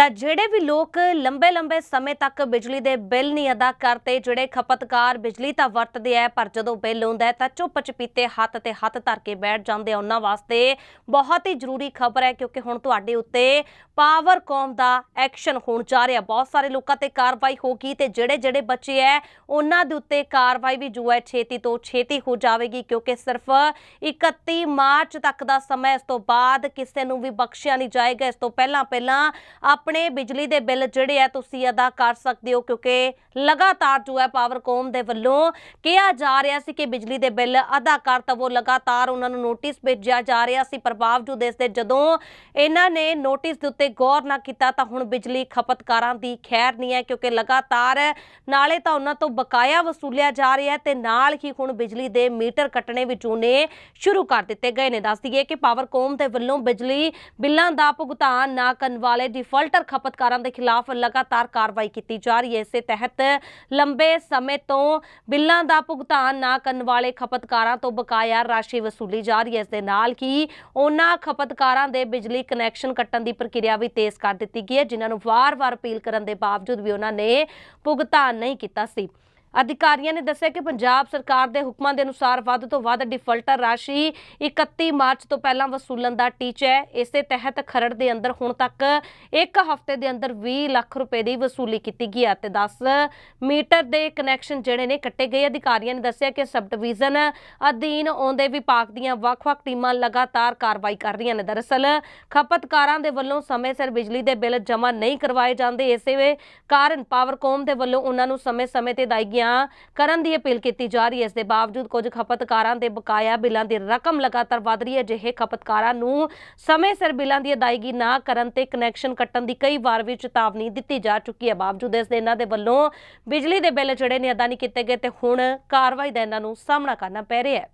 ਤਾਂ ਜਿਹੜੇ ਵੀ ਲੋਕ ਲੰਬੇ ਲੰਬੇ ਸਮੇਂ ਤੱਕ ਬਿਜਲੀ ਦੇ ਬਿੱਲ ਨਹੀਂ ਅਦਾ ਕਰਦੇ, ਜਿਹੜੇ ਖਪਤਕਾਰ ਬਿਜਲੀ ਤਾਂ ਵਰਤਦੇ ਆ, ਪਰ ਜਦੋਂ ਬਿੱਲ ਆਉਂਦਾ ਹੈ ਤਾਂ ਚੁੱਪ ਚਪੀਤੇ ਹੱਥ ਤੇ ਹੱਥ ਧਰ ਕੇ ਬੈਠ ਜਾਂਦੇ ਆ। ਉਹਨਾਂ ਵਾਸਤੇ ਬਹੁਤ ਹੀ ਜ਼ਰੂਰੀ ਖਬਰ ਹੈ, ਕਿਉਂਕਿ ਹੁਣ ਤੁਹਾਡੇ ਉੱਤੇ ਪਾਵਰਕੌਮ ਦਾ ਐਕਸ਼ਨ ਹੋਣ ਜਾ ਰਿਹਾ। ਬਹੁਤ ਸਾਰੇ ਲੋਕਾਂ ਤੇ ਕਾਰਵਾਈ ਹੋਗੀ ਤੇ ਜਿਹੜੇ ਜਿਹੜੇ ਬੱਚੇ ਐ ਉਹਨਾਂ ਦੇ ਉੱਤੇ ਕਾਰਵਾਈ ਵੀ ਜੋ ਹੈ ਛੇਤੀ ਤੋਂ ਛੇਤੀ ਹੋ ਜਾਵੇਗੀ, ਕਿਉਂਕਿ ਸਿਰਫ 31 ਮਾਰਚ ਤੱਕ ਦਾ ਸਮਾਂ ਇਸ ਤੋਂ ਬਾਅਦ ਕਿਸੇ ਨੂੰ ਵੀ ਬਖਸ਼ਿਆ ਨਹੀਂ ਜਾਏਗਾ। ਇਸ ਤੋਂ ਪਹਿਲਾਂ ਪਹਿਲਾਂ ਆਪਣੇ ਆਪਣੇ ਬਿਜਲੀ ਦੇ ਬਿੱਲ ਜਿਹੜੇ ਆ ਤੁਸੀਂ ਅਦਾ ਕਰ ਸਕਦੇ ਹੋ, ਕਿਉਂਕਿ ਲਗਾਤਾਰ ਜੋ ਹੈ ਪਾਵਰਕੌਮ ਦੇ ਵੱਲੋਂ ਕਿਹਾ ਜਾ ਰਿਹਾ ਸੀ ਕਿ ਬਿਜਲੀ ਦੇ ਬਿੱਲ ਅਦਾ ਕਰ ਤਵੋ ਲਗਾਤਾਰ ਉਹਨਾਂ ਨੂੰ ਨੋਟਿਸ ਭੇਜਿਆ ਜਾ ਰਿਹਾ ਸੀ, ਪਰ ਬਾਵਜੂਦ ਇਸ ਦੇ ਜਦੋਂ ਇਹਨਾਂ ਨੇ ਨੋਟਿਸ ਦੇ ਉੱਤੇ ਗੌਰ ਨਾ ਕੀਤਾ ਤਾਂ ਹੁਣ ਬਿਜਲੀ ਖਪਤਕਾਰਾਂ ਦੀ ਖੈਰ ਨਹੀਂ ਹੈ, ਕਿਉਂਕਿ ਲਗਾਤਾਰ ਨਾਲੇ ਤਾਂ ਉਹਨਾਂ ਤੋਂ ਬਕਾਇਆ ਵਸੂਲਿਆ ਜਾ ਰਿਹਾ ਹੈ ਤੇ ਨਾਲ ਹੀ ਹੁਣ ਬਿਜਲੀ ਦੇ ਮੀਟਰ ਕੱਟਣੇ ਵੀ ਚੂਨੇ ਸ਼ੁਰੂ ਕਰ ਦਿੱਤੇ ਗਏ ਨੇ। ਦੱਸ ਦਈਏ ਕਿ ਪਾਵਰਕੌਮ ਦੇ ਵੱਲੋਂ ਬਿਜਲੀ ਬਿੱਲਾਂ ਦਾ ਭੁਗਤਾਨ ਨਾ ਕਰਨ ਵਾਲੇ ਡਿਫਾਲਟਰ ਖਪਤਕਾਰਾਂ ਦੇ ਖਿਲਾਫ ਲਗਾਤਾਰ ਕਾਰਵਾਈ ਕੀਤੀ ਜਾ ਰਹੀ ਹੈ। ਇਸੇ ਤਹਿਤ ਲੰਬੇ ਸਮੇਂ ਤੋਂ ਬਿੱਲਾਂ ਦਾ ਭੁਗਤਾਨ ਨਾ ਕਰਨ ਵਾਲੇ ਖਪਤਕਾਰਾਂ ਤੋਂ ਬਕਾਇਆ ਰਾਸ਼ੀ ਵਸੂਲੀ ਜਾ ਰਹੀ ਹੈ। ਇਸ ਦੇ ਨਾਲ ਹੀ ਉਹਨਾਂ ਖਪਤਕਾਰਾਂ ਦੇ ਬਿਜਲੀ ਕਨੈਕਸ਼ਨ ਕੱਟਣ ਦੀ ਪ੍ਰਕਿਰਿਆ ਵੀ ਤੇਜ਼ ਕਰ ਦਿੱਤੀ ਗਈ ਹੈ, ਜਿਨ੍ਹਾਂ ਨੂੰ ਵਾਰ-ਵਾਰ ਅਪੀਲ ਕਰਨ ਦੇ ਬਾਵਜੂਦ ਵੀ ਉਹਨਾਂ ਨੇ ਭੁਗਤਾਨ ਨਹੀਂ ਕੀਤਾ ਸੀ। ਅਧਿਕਾਰੀਆਂ ਨੇ ਦੱਸਿਆ ਕਿ ਪੰਜਾਬ ਸਰਕਾਰ ਦੇ ਹੁਕਮਾਂ ਦੇ ਅਨੁਸਾਰ ਵੱਧ ਤੋਂ ਵੱਧ ਡਿਫਾਲਟਰ ਰਾਸ਼ੀ 31 ਮਾਰਚ ਤੋਂ ਪਹਿਲਾਂ ਵਸੂਲਣ ਦਾ ਟੀਚਾ ਹੈ। ਇਸੇ ਤਹਿਤ ਖਰੜ ਦੇ ਅੰਦਰ ਹੁਣ ਤੱਕ ਇੱਕ ਹਫ਼ਤੇ ਦੇ ਅੰਦਰ 20 ਲੱਖ ਰੁਪਏ ਦੀ ਵਸੂਲੀ ਕੀਤੀ ਗਈ ਹੈ ਤੇ 10 ਮੀਟਰ ਦੇ ਕਨੈਕਸ਼ਨ ਜਿਹੜੇ ਨੇ ਕੱਟੇ ਗਏ। ਅਧਿਕਾਰੀਆਂ ਨੇ ਦੱਸਿਆ ਕਿ ਸਬ ਡਿਵੀਜ਼ਨ ਅਧੀਨ ਆਉਂਦੇ ਵਿਭਾਗ ਦੀਆਂ ਵੱਖ-ਵੱਖ ਟੀਮਾਂ ਲਗਾਤਾਰ ਕਾਰਵਾਈ ਕਰ ਰਹੀਆਂ ਨੇ। ਦਰਅਸਲ ਖਪਤਕਾਰਾਂ ਦੇ ਵੱਲੋਂ ਸਮੇਂ ਸਿਰ ਬਿਜਲੀ ਦੇ ਬਿੱਲ ਜਮ੍ਹਾਂ ਨਹੀਂ ਕਰਵਾਏ ਜਾਂਦੇ। ਇਸੇ ਕਾਰਨ ਪਾਵਰਕੌਮ ਦੇ ਵੱਲੋਂ ਉਹਨਾਂ ਨੂੰ ਸਮੇਂ-ਸਮੇਂ ਤੇ ਅਦਾਇਗੀਆਂ ਕਰਨ ਦੀ ਅਪੀਲ ਕੀਤੀ ਜਾ ਰਹੀ ਹੈ। ਇਸ ਦੇ ਬਾਵਜੂਦ ਕੁਝ ਖਪਤਕਾਰਾਂ ਦੇ ਬਕਾਇਆ ਬਿੱਲਾਂ ਦੀ ਰਕਮ ਲਗਾਤਾਰ ਵਧ ਰਹੀ ਹੈ। ਜਿਹੇ ਖਪਤਕਾਰਾਂ ਨੂੰ ਸਮੇਂ ਸਿਰ ਬਿੱਲਾਂ ਦੀ ਅਦਾਇਗੀ ਨਾ ਕਰਨ ਤੇ ਕਨੈਕਸ਼ਨ ਕੱਟਣ ਦੀ ਕਈ ਵਾਰ ਵੀ ਚੇਤਾਵਨੀ ਦਿੱਤੀ ਜਾ ਚੁੱਕੀ ਹੈ। ਬਾਵਜੂਦ ਇਸ ਦੇ ਇਹਨਾਂ ਦੇ ਵੱਲੋਂ ਬਿਜਲੀ ਦੇ ਬਿੱਲ ਜਿਹੜੇ ਨੇ ਅਦਾ ਨਹੀਂ ਕੀਤੇ ਗਏ ਤੇ ਹੁਣ ਕਾਰਵਾਈ ਦਾ ਇਹਨਾਂ ਨੂੰ ਸਾਹਮਣਾ ਕਰਨਾ ਪੈ ਰਿਹਾ ਹੈ।